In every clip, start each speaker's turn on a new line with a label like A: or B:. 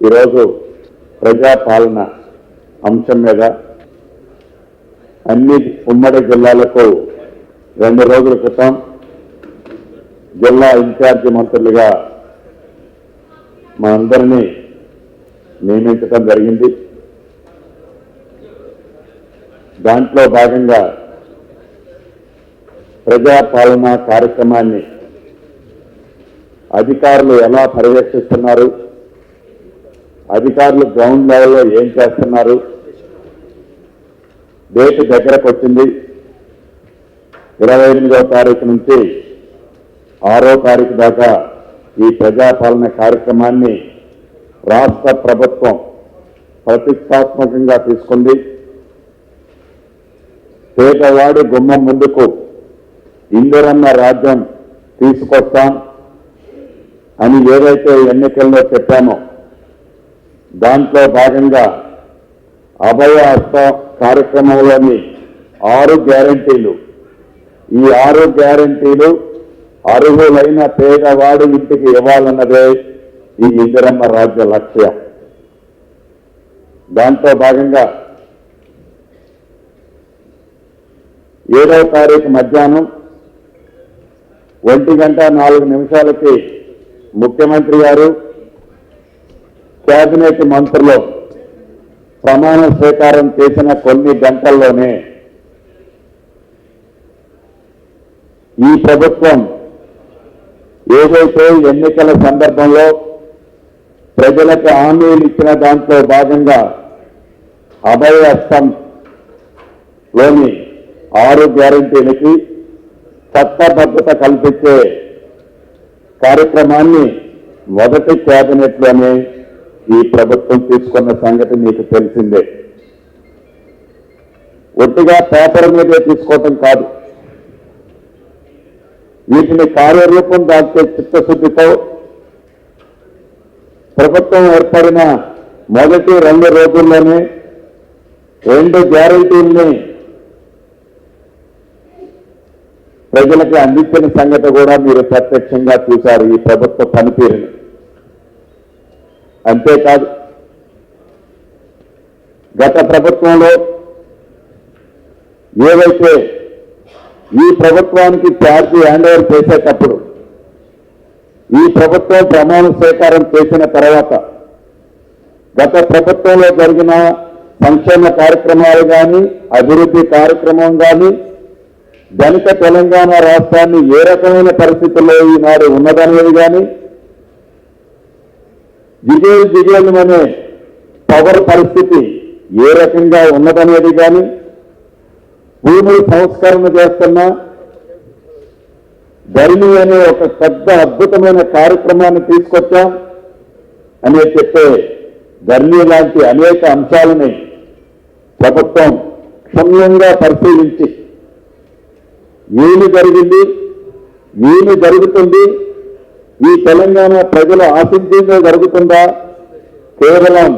A: ఈరోజు ప్రజాపాలన అంశం మీద అన్ని ఉమ్మడి జిల్లాలకు రెండు రోజుల క్రితం జిల్లా ఇన్ఛార్జి మంత్రులుగా మా అందరినీ నియమించడం జరిగింది. దాంట్లో భాగంగా ప్రజాపాలన కార్యక్రమాన్ని అధికారులు ఎలా పర్యవేక్షిస్తున్నారు? అధికారులు గ్రౌండ్ లెవెల్లో ఏం చేస్తున్నారు? డేట్ దగ్గరకు వచ్చింది. ఇరవై ఎనిమిదవ తారీఖు నుంచి ఆరో తారీఖు దాకా ఈ ప్రజాపాలన కార్యక్రమాన్ని రాష్ట్ర ప్రభుత్వం ప్రతిష్టాత్మకంగా తీసుకుంది. పేదవాడి గుమ్మం ముందుకు ఇందిరన్న రాజ్యం తీసుకొస్తాం అని ఏదైతే ఎన్నికల్లో చెప్పామో దాంట్లో భాగంగా అభయ హస్త కార్యక్రమంలోని ఆరు గ్యారంటీలు. ఈ ఆరు గ్యారంటీలు అర్హులైన పేదవాడి ఇంటికి ఇవ్వాలన్నదే ఈ ఇందిరమ్మ రాజ్య లక్ష్యం. దాంతో భాగంగా ఏడవ తారీఖు మధ్యాహ్నం ఒంటి గంట నాలుగు నిమిషాలకి ముఖ్యమంత్రి గారు కేబినెట్ మంత్రులు ప్రమాణ స్వీకారం చేసిన కొన్ని గంటల్లోనే ఈ ప్రభుత్వం ఏదైతే ఎన్నికల సందర్భంలో ప్రజలకు హామీలు ఇచ్చిన దాంట్లో భాగంగా అభయ హస్తం లోని ఆరు గ్యారంటీలకి చట్టబద్ధత కల్పించే కార్యక్రమాన్ని మొదటి కేబినెట్లోనే ఈ ప్రభుత్వం తీసుకున్న సంగతి మీకు తెలిసిందే. ఒట్టిగా పేపర్ మీదే తీసుకోవటం కాదు. వీటిని కార్యరూపం దాల్చే చిత్తశుద్ధితో ప్రభుత్వం ఏర్పడిన మొదటి రెండు రోజుల్లోనే రెండు గ్యారంటీల్ని ప్రజలకు అందించిన సంగతి కూడా మీరు ప్రత్యక్షంగా చూశారు ఈ ప్రభుత్వ పనితీరుని. అంతేకాదు గత ప్రభుత్వంలో ఏవైతే ఈ ప్రభుత్వానికి ఛార్జీ హ్యాండ్ ఓవర్ చేసేటప్పుడు ఈ ప్రభుత్వం ప్రమాణ స్వీకారం చేసిన తర్వాత గత ప్రభుత్వంలో జరిగిన సంక్షేమ కార్యక్రమాలు కానీ అభివృద్ధి కార్యక్రమం కానీ ధనిక తెలంగాణ రాష్ట్రాన్ని ఏ రకమైన పరిస్థితుల్లో ఈనాడు ఉన్నదనేది కానీ విజయం జిగేలు అనే పవర్ పరిస్థితి ఏ రకంగా ఉన్నదనేది కానీ భూములు సంస్కరణ చేస్తున్నా ధరణి అనే ఒక పెద్ద అద్భుతమైన కార్యక్రమాన్ని తీసుకొచ్చాం అనే చెప్పే ధరణి లాంటి అనేక అంశాలని ప్రభుత్వం క్షమ్యంగా పరిశీలించి ఏమి జరిగింది ఏమి జరుగుతుంది ఈ తెలంగాణ ప్రజలు ఆశించిందే జరుగుతుందా కేవలం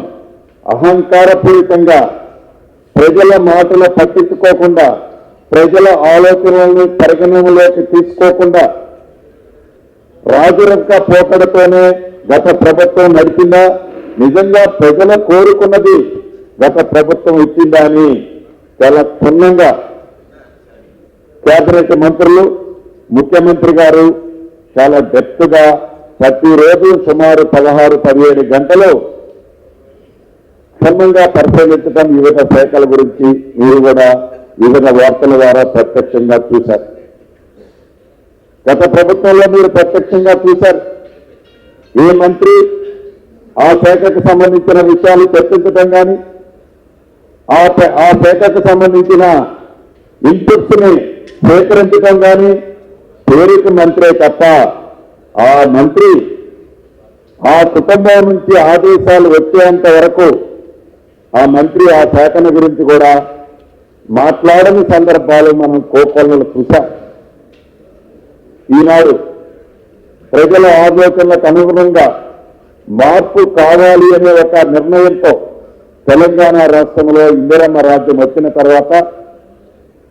A: అహంకారపూరితంగా ప్రజల మాటలు పట్టించుకోకుండా ప్రజల ఆలోచనలను పరిగణనలోకి తీసుకోకుండా రాజరక్క పోకడతోనే గత ప్రభుత్వం నడిచిందా? నిజంగా ప్రజలు కోరుకున్నది గత ప్రభుత్వం ఇచ్చిందా అని చాలా క్షుణ్ణంగా కేబినెట్ మంత్రులు ముఖ్యమంత్రి గారు చాలా డెప్త్గా ప్రతిరోజు సుమారు పదహారు పదిహేడు గంటలు క్షుణ్ణంగా పరిశీలించడం వివిధ శాఖల గురించి మీరు కూడా వివిధ వార్తల ద్వారా ప్రత్యక్షంగా చూశారు. గత ప్రభుత్వంలో మీరు ప్రత్యక్షంగా చూశారు. ఏ మంత్రి ఆ శాఖకు సంబంధించిన విషయాలు చర్చించడం కానీ ఆ ఆ శాఖకు సంబంధించిన ఇన్పుట్స్ని సేకరించడం కానీ పేరుకు మంత్రే తప్ప ఆ మంత్రి ఆ కుటుంబం నుంచి ఆదేశాలు వచ్చేంత వరకు ఆ మంత్రి ఆ శాఖను గురించి కూడా మాట్లాడని సందర్భాలు మనం కోకొల్లలు చూశాం. ఈనాడు ప్రజల ఆలోచనలకు అనుగుణంగా మార్పు కావాలి అనే ఒక నిర్ణయంతో తెలంగాణ రాష్ట్రంలో ఇందిరమ్మ రాజ్యం వచ్చిన తర్వాత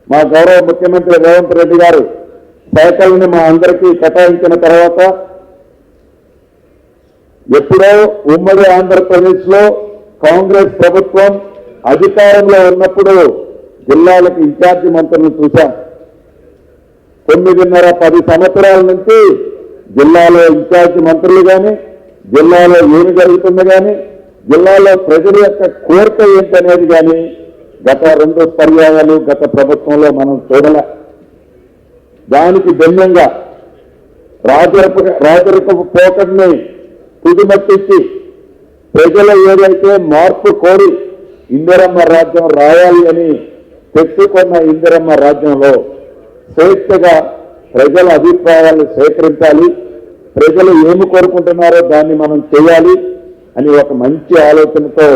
A: మా గౌరవ ముఖ్యమంత్రి రేవంత్ రెడ్డి గారు శాఖల్ని మా అందరికీ కేటాయించిన తర్వాత ఎప్పుడో ఉమ్మడి ఆంధ్రప్రదేశ్లో కాంగ్రెస్ ప్రభుత్వం అధికారంలో ఉన్నప్పుడు జిల్లాలకు ఇన్ఛార్జి మంత్రులను చూశాం. తొమ్మిదిన్నర పది సంవత్సరాల నుంచి జిల్లాలో ఇన్ఛార్జి మంత్రులు కానీ జిల్లాలో ఏమి జరుగుతుంది కానీ జిల్లాలో ప్రజల యొక్క కోరిక ఏంటనేది కానీ గత రెండు పర్యాయాలు గత ప్రభుత్వంలో మనం చూడలే. దానికి భిన్నంగా రాజరపు రాజరికపు పోకడిని తుదిమట్టించి ప్రజలు ఏదైతే మార్పు కోరి ఇందిరమ్మ రాజ్యం రాయాలి అని తెచ్చుకున్న ఇందిరమ్మ రాజ్యంలో స్వేచ్ఛగా ప్రజల అభిప్రాయాలు సేకరించాలి ప్రజలు ఏమి కోరుకుంటున్నారో దాన్ని మనం చేయాలి అని ఒక మంచి ఆలోచనతో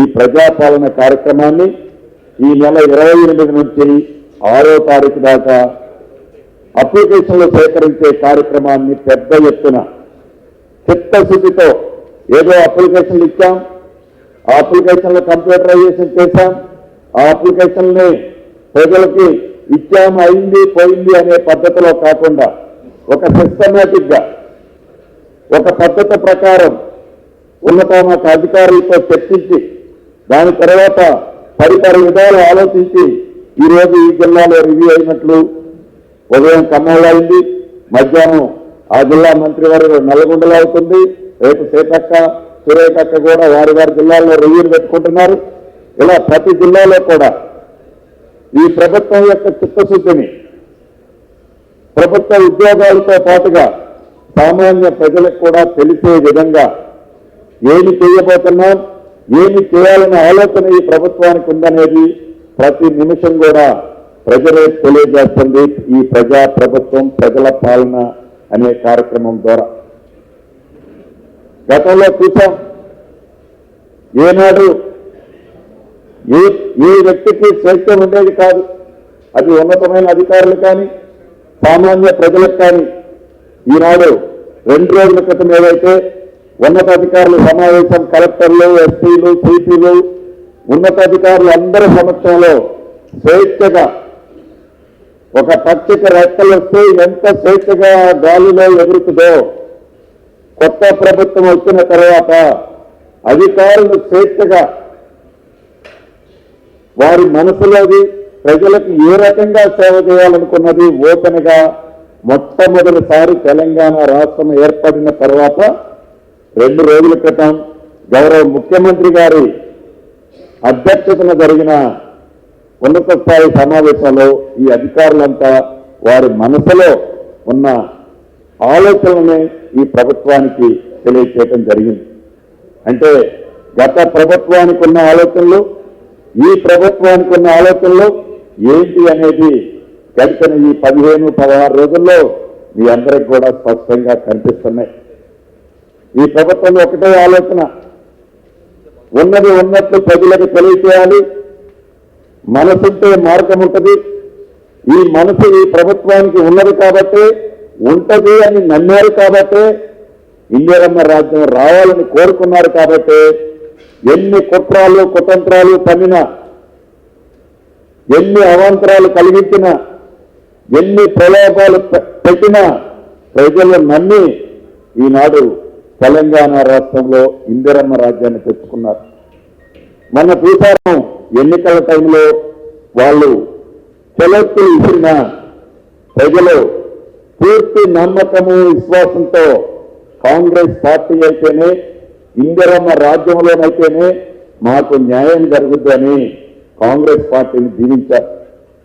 A: ఈ ప్రజాపాలన కార్యక్రమాన్ని ఈ నెల ఇరవై ఎనిమిది నుంచి ఆరో తారీఖు దాకా అప్లికేషన్లు సేకరించే కార్యక్రమాన్ని పెద్ద ఎత్తున చిత్తశుద్ధితో ఏదో అప్లికేషన్లు ఇచ్చాం. ఆ అప్లికేషన్లు కంప్యూటరైజేషన్ చేశాం. ఆ అప్లికేషన్ని ప్రజలకి ఇచ్చాం అయింది పోయింది అనే పద్ధతిలో కాకుండా ఒక సిస్టమేటిక్గా ఒక పద్ధతి ప్రకారం ఉన్నతోన్నత అధికారులతో చర్చించి దాని తర్వాత పరిపరి విధాలు ఆలోచించి ఈరోజు ఈ జిల్లాలో రివ్యూ అయినట్లు ఉదయం ఖమ్మంలో అయింది. మధ్యాహ్నం ఆ జిల్లా మంత్రి వారు నల్గొండలో అవుతుంది. రేపు సీతక్క సురేఖక్క కూడా వారి వారి జిల్లాల్లో రివ్యూలు పెట్టుకుంటున్నారు. ఇలా ప్రతి జిల్లాలో కూడా ఈ ప్రభుత్వం యొక్క చిత్తశుద్ధిని ప్రభుత్వ ఉద్యోగాలతో పాటుగా సామాన్య ప్రజలకు కూడా తెలిసే విధంగా ఏమి చేయబోతున్నాం ఏమి చేయాలనే ఆలోచన ఈ ప్రభుత్వానికి ఉందనేది ప్రతి నిమిషం కూడా ప్రజలే తెలియజేస్తుంది ఈ ప్రజా ప్రభుత్వం ప్రజల పాలన అనే కార్యక్రమం ద్వారా. గతంలో చూసాం ఏనాడు ఏ ఏ వ్యక్తికి స్వేచ్ఛ ఉండేది కాదు. అది ఉన్నతమైన అధికారులు కానీ సామాన్య ప్రజలకు కానీ ఈనాడు రెండు రోజుల క్రితం ఏదైతే ఉన్నతాధికారుల సమావేశం కలెక్టర్లు ఎస్పీలు సిపిలు ఉన్నతాధికారులు అందరి సమక్షంలో స్వేచ్ఛగా ఒక పచ్చిక రెక్కలు వస్తే ఎంత స్వేచ్ఛగా గాలిలో ఎగురుతుందో. కొత్త ప్రభుత్వం వచ్చిన తర్వాత అధికారులు స్వేచ్ఛగా వారి మనసులోది ప్రజలకు ఏ రకంగా సేవ చేయాలనుకున్నది ఓపెన్గా మొట్టమొదటిసారి తెలంగాణ రాష్ట్రం ఏర్పడిన తర్వాత రెండు రోజుల క్రితం గౌరవ ముఖ్యమంత్రి గారి అధ్యక్షతన జరిగిన ఉన్నత స్థాయి సమావేశంలో ఈ అధికారులంతా వారి మనసులో ఉన్న ఆలోచనలని ఈ ప్రభుత్వానికి తెలియచేయటం జరిగింది. అంటే గత ప్రభుత్వానికి ఉన్న ఆలోచనలు ఈ ప్రభుత్వానికి ఉన్న ఆలోచనలు ఏంటి అనేది గడిచిన ఈ పదిహేను పదహారు రోజుల్లో మీ అందరికి కూడా స్పష్టంగా కనిపిస్తున్నాయి. ఈ ప్రభుత్వంలో ఒకటే ఆలోచన. ఉన్నది ఉన్నట్లు ప్రజలకు తెలియచేయాలి మనసుంటే మార్గం ఉంటుంది. ఈ మనసు ఈ ప్రభుత్వానికి ఉన్నది కాబట్టి ఉంటది అని నమ్మారు కాబట్టి ఇందిరమ్మ రాజ్యం రావాలని కోరుకున్నారు కాబట్టి ఎన్ని కుట్రాలు కుతంత్రాలు పన్నినా ఎన్ని అవాంతరాలు కలిగించినా ఎన్ని ప్రలోభాలు పెట్టినా ప్రజలు నమ్మి ఈనాడు తెలంగాణ రాష్ట్రంలో ఇందిరమ్మ రాజ్యాన్ని తెచ్చుకున్నారు. మన చూశాను ఎన్నికల టైంలో వాళ్ళు చెలెత్తులు ఇచ్చిన ప్రజలు పూర్తి నమ్మకము విశ్వాసంతో కాంగ్రెస్ పార్టీ అయితేనే ఇందిరమ్మ రాజ్యంలోనైతేనే మాకు న్యాయం జరుగుద్దని కాంగ్రెస్ పార్టీని దీవించారు.